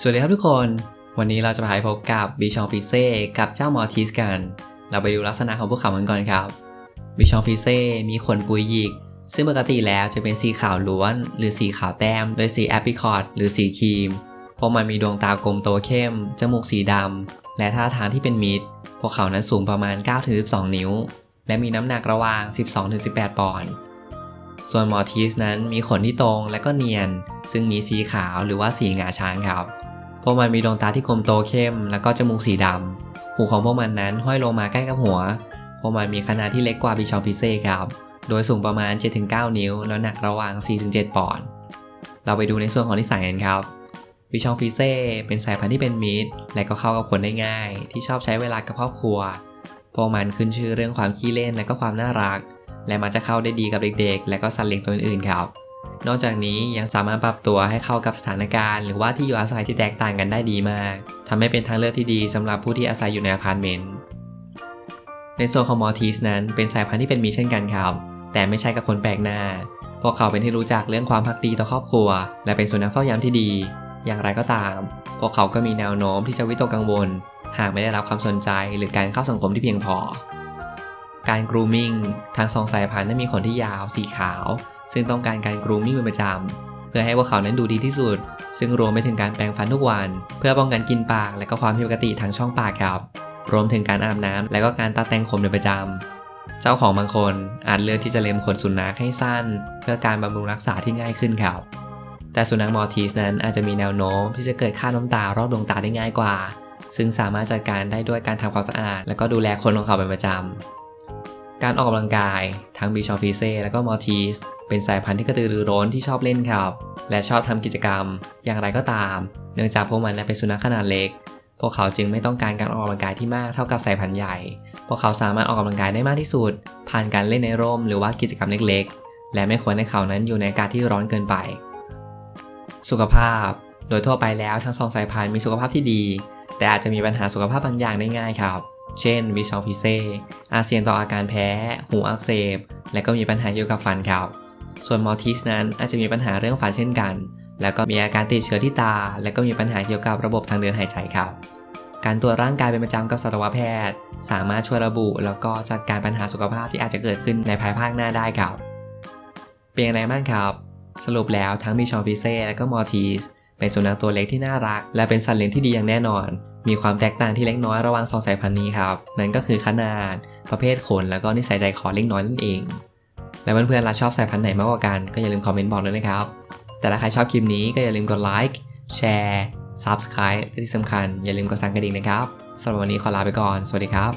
สวัสดีครับทุกคน วันนี้เราจะพาไปพบกับบิชองฟิเซ่กับเจ้ามอร์ทิสกัน เราไปดูลักษณะของพวกเขากันก่อนครับบิชองฟิเซ่มีขนปุยหยิก ซึ่งปกติแล้วจะเป็นสีขาวล้วน หรือสีขาวแต้ม โดยสีแอปริคอตหรือสีครีม พวกมันมีดวงตากลมโตเข้ม จมูกสีดำ และท่าทางที่เป็นมิตรพวกเขานั้นสูงประมาณ 9-12 นิ้ว และมีน้ำหนักระหว่าง 12-18 ปอนด์ส่วนมอร์ทิสนั้นมีขนที่ตรงและก็เนียน ซึ่งมีสีขาวหรือว่าสีงาช้างครับ พวกมันมีดวงตาที่กลมโตเข้ม แล้วก็จมูกสีดำหูของพวกมันนั้นห้อยลงมาใกล้กับหัว พวกมันมีขนาดที่เล็กกว่าบิชองฟิเซ่ครับ โดยสูงประมาณ 7-9 นิ้ว แล้วหนักระหว่าง 4-7 ปอนด์เราไปดูในส่วนของนิสัยกันครับบิชองฟิเซ่เป็นสายพันธุ์ที่เป็นมิตร และก็เข้ากับคนได้ง่าย ที่ชอบใช้เวลากับครอบครัว พวกมันขึ้นชื่อเรื่องความขี้เล่นและก็ความน่ารัก และมันจะเข้าได้ดีกับเด็กๆ และก็สัตว์เลี้ยงตัวอื่นๆครับ นอกจากนี้ยังสามารถปรับตัวให้เข้ากับสถานการณ์ หรือว่าที่อยู่อาศัยที่แตกต่างกันได้ดีมากทำให้เป็นทางเลือกที่ดีสำหรับผู้ที่อาศัยอยู่ในอพาร์ตเมนต์ ในส่วนของมอร์ทีสนั้นเป็นสายพันธุ์ที่เป็นมีเช่นกันครับ แต่ไม่ใช่กับคนแปลกหน้า พวกเขาเป็นที่รู้จักเรื่องความพักดีต่อครอบครัว และเป็นสุนัขเฝ้ายามที่ดี อย่างไรก็ตาม พวกเขาก็มีแนวโน้มที่จะวิตกกังวล หากไม่ได้รับความสนใจหรือการเข้าสังคมที่เพียงพอการกรูมิงทั้งสองสายพันธุ์นั้นมีขนที่ยาว สีขาว ซึ่งต้องการการกรูมมิ่งเป็นประจำเพื่อให้พวกเขานั้นดูดีที่สุด ซึ่งรวมไปถึงการแปรงฟันทุกวัน เพื่อป้องกันกินปากและก็ความผิดปกติทางช่องปากครับ รวมถึงการอาบน้ำและก็การตัดแต่งขนเป็นประจำเจ้าของบางคนอาจเลือกที่จะเล็มขนสุนัขให้สั้น เพื่อการบำรุงรักษาที่ง่ายขึ้นครับ แต่สุนัขมอร์ทีสนั้นอาจจะมีแนวโน้มที่จะเกิดค่าน้ำตารอบดวงตาได้ง่ายกว่าซึ่งสามารถจัดการได้ด้วยการทำความสะอาด และก็ดูแลขนของเขาเป็นประจำ การออกกำลังกายทั้งบิชอฟฟิเซ่และก็มอร์ทีสเป็นสายพันธุ์ที่กระตือรือร้นที่ชอบเล่นครับ และชอบทำกิจกรรม อย่างไรก็ตาม เนื่องจากพวกมันเป็นสุนัขขนาดเล็ก พวกเขาจึงไม่ต้องการการออกกำลังกายที่มากเท่ากับสายพันธุ์ใหญ่ พวกเขาสามารถออกกำลังกายได้มากที่สุด ผ่านการเล่นในร่มหรือว่ากิจกรรมเล็กๆ และไม่ควรให้เขานั้นอยู่ในอากาศที่ร้อนเกินไป สุขภาพ โดยทั่วไปแล้วทั้งสองสายพันธุ์มีสุขภาพที่ดี แต่อาจจะมีปัญหาสุขภาพบางอย่างได้ง่ายครับ เช่นวิชองพิเซอาเสี่ยงต่ออาการแพ้ หูอักเสบ และก็มีปัญหาเกี่ยวกับฟันครับ ส่วนมอร์ทิสนั้นอาจจะมีปัญหาเรื่องฟันเช่นกัน แล้วก็มีอาการติดเชื้อที่ตา และก็มีปัญหาเกี่ยวกับระบบทางเดินหายใจครับ การตรวจร่างกายเป็นประจำกับสัตวแพทย์ สามารถช่วยระบุ แล้วก็จัดการปัญหาสุขภาพที่อาจจะเกิดขึ้นในภายภาคหน้าได้ครับ เป็นอย่างไรบ้างครับ สรุปแล้วทั้งบิชองพิเซ่และก็มอร์ทีส เป็นสุนัขตัวเล็กที่น่ารัก และเป็นสัตว์เลี้ยงที่ดีอย่างแน่นอน มีความแตกต่างที่เล็กน้อยระหว่างสองสายพันธุ์นี้ครับ นั่นก็คือขนาด ประเภทขน แล้วก็นิสัยใจคอเล็กน้อยนั่นเอง และเพื่อนๆล่ะชอบสายพันธุ์ไหนมากกว่ากัน ก็อย่าลืมคอมเมนต์บอกด้วยนะครับ แต่ถ้าใครชอบคลิปนี้ก็อย่าลืมกดไลค์แชร์ Subscribe และที่สำคัญอย่าลืมกดสั่นกระดิ่งนะครับสำหรับวันนี้ขอลาไปก่อน สวัสดีครับ